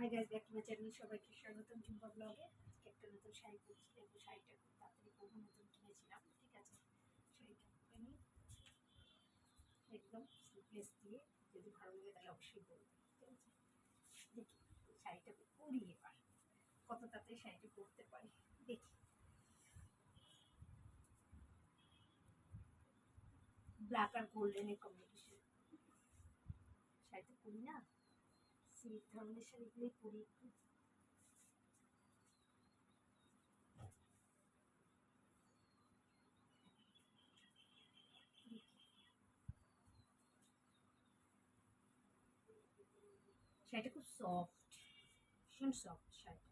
Hi guys back to my channel সবাইকে স্বাগতম ঝুম্পা ব্লগে আজকে একটা নতুন শাড়ি পরছি। দেখব শাড়িটা খুব তাড়াতাড়ি পরবো, নতুন কিনেছিলাম। ঠিক আছে? শাড়িটা নিই। একদম স্লিপলেস দিয়ে যদি ভালো লাগে তাহলে অবশ্যই বলব ঠিক আছে? দেখি, শাড়িটা পরি এবার। কত তাড়াতাড়ি শাড়িটা পরতে পারি। দেখি। ব্ল্যাক আর গোল্ডেনের কম্বিনেশন শাড়িটা পরি না সিল্ক ধরনের শাড়িগুলোই পরি একটু শাড়িটা খুব সফট ভীষণ সফট শাড়িটা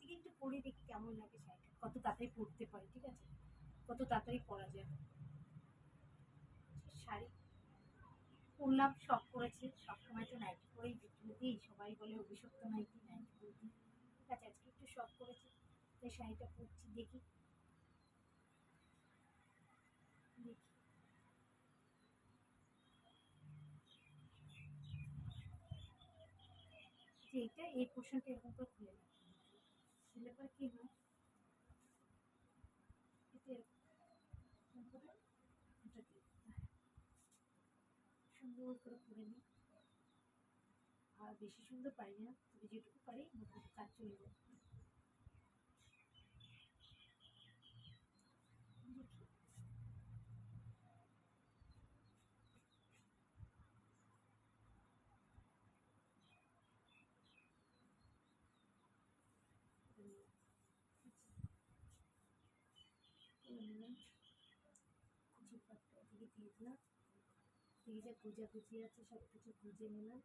থেকে একটু পরে দেখি কেমন লাগে শাড়িটা। কত তাড়াতাড়ি পরতে পারি, ঠিক আছে? কত তাড়াতাড়ি পরা যায়। শাড়ি পরলাম, শখ করেছে। সবসময় তো নাইটি পরেই বিক্রি দিই সবাই বলে অভিশপ্ত নাইটি নাইটি পরবি ঠিক আছে, আজকে একটু শখ করেছে, তাই শাড়িটা পরছি, দেখি। দেখি। যে এটা এই পোর্শনটা এরকম করে খুলে পরে কি হয় এটা এরকম করে এটা দিয়ে দিতে হয়। সুন্দর করে করে নিই আর বেশি সুন্দর পারি না তবে যেটুকু পারি মোটামুটি কাজ চলে যায় কুচি পাটটা দিকে দিয়ে দিলাম দিয়ে যা গুজিয়ে আছে সব কিছু গুজে নিলাম।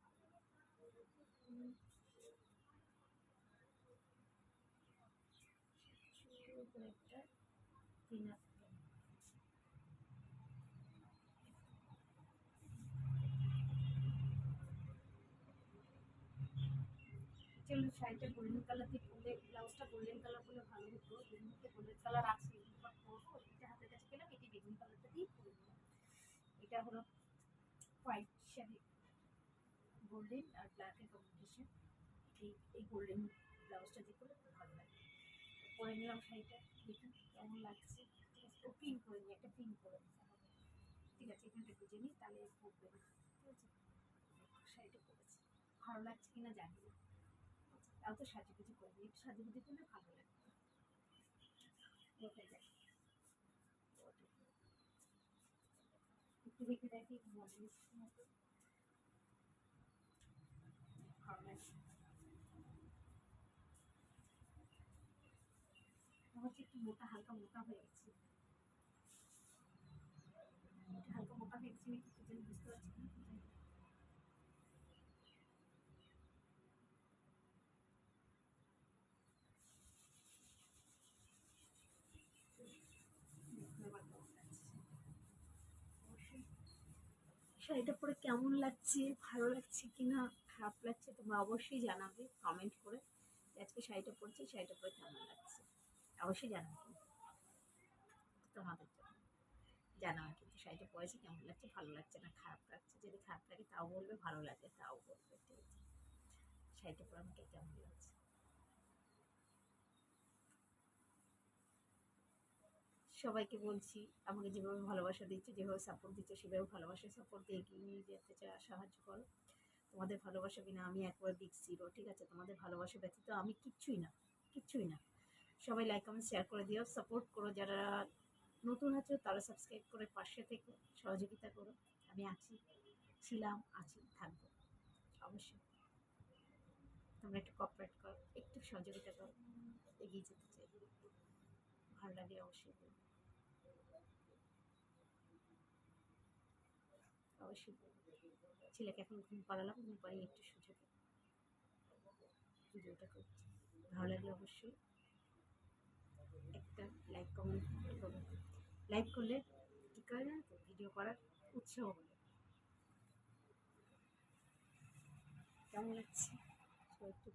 একটা শাড়িটা গোল্ডেন কালার দিয়ে পরলে ব্লাউজটা গোল্ডেন কালার করলে ভালো হতো মধ্যে গোল্ডেন কালার আছে পরবো, এটা হাতের কাছে পেলাম, এটি বেগুনি কালারটা দিয়ে পরে এটা হলো হোয়াইট শাড়ি গোল্ডেন আর ব্ল্যাকের কম্বিনেশন এই এই গোল্ডেন ব্লাউজটা দিয়ে খুব ভালো লাগে। পরে নিলাম শাড়িটা দেখি কেমন লাগছে। ঠিক আছে ও পিন করে নিই একটা পিন করে নিতে ঠিক আছে এখানটা বুঝে নিই, তাহলে পরবে না। ঠিক আছে? শাড়িটা পরেছি। ভালো লাগছে কিনা জানি না। তাও তো সাজুগুজু করে নিই একটু সাজুগুজু করলে ভালো লাগবে ওটাই দেখ। একটু দেখে হচ্ছে একটু মোটা, হালকা মোটা হয়ে গেছে। হালকা মোটা হয়ে গেছে বুঝতে পারছি না জানি না। দেখো এবার কেমন লাগছে। অবশ্যই শাড়িটা পরে কেমন লাগছে? ভালো লাগছে কি না খারাপ লাগছে? তোমরা অবশ্যই জানাবে কমেন্ট করে আজকে শাড়িটা পরছি শাড়িটা পরে কেমন লাগছে? অবশ্যই জানাবে। তোমাদের জানাবে কিন্তু শাড়িটা পরেছি কেমন লাগছে? ভালো লাগছে না? খারাপ লাগছে? যদি খারাপ লাগে তাও বলবে, ভালো লাগে তাও বলবে। ঠিক আছে। শাড়িটা পরে আমাকে কেমন লাগছে? সবাইকে বলছি, আমাকে যেভাবে ভালোবাসা দিচ্ছে, যেভাবে সাপোর্ট দিচ্ছে, সেভাবে ভালোবাসা সাপোর্ট দিয়ে এগিয়ে নিয়ে যেতে চা সাহায্য করো। তোমাদের ভালোবাসা বিনা আমি একবার বিগ জিরো ঠিক আছে? তোমাদের ভালোবাসা ব্যতীত আমি কিচ্ছুই না কিচ্ছুই না। সবাই লাইক কমেন্ট শেয়ার করে দিও সাপোর্ট করো যারা নতুন আছো, তারা সাবস্ক্রাইব করে পাশে থেকে, সহযোগিতা করো। আমি আছি, ছিলাম, আছি, থাকব, অবশ্যই। তোমরা একটু কপারেট করো, একটু সহযোগিতা করো, এগিয়ে যেতে চাই। ভালো লাগে অবশ্যই। অবশ্যই ছেলেকে এখন ঘুম পাড়ালাম, ঘুম পাড়িয়ে একটু সুযোগে ভিডিওটা করছি। ভালো লাগলে অবশ্যই একটা লাইক কমেন্ট করবেন লাইক করলে কী করে জানো তো? ভিডিও করার উৎসাহ হবে কেমন লাগছে? তো একটু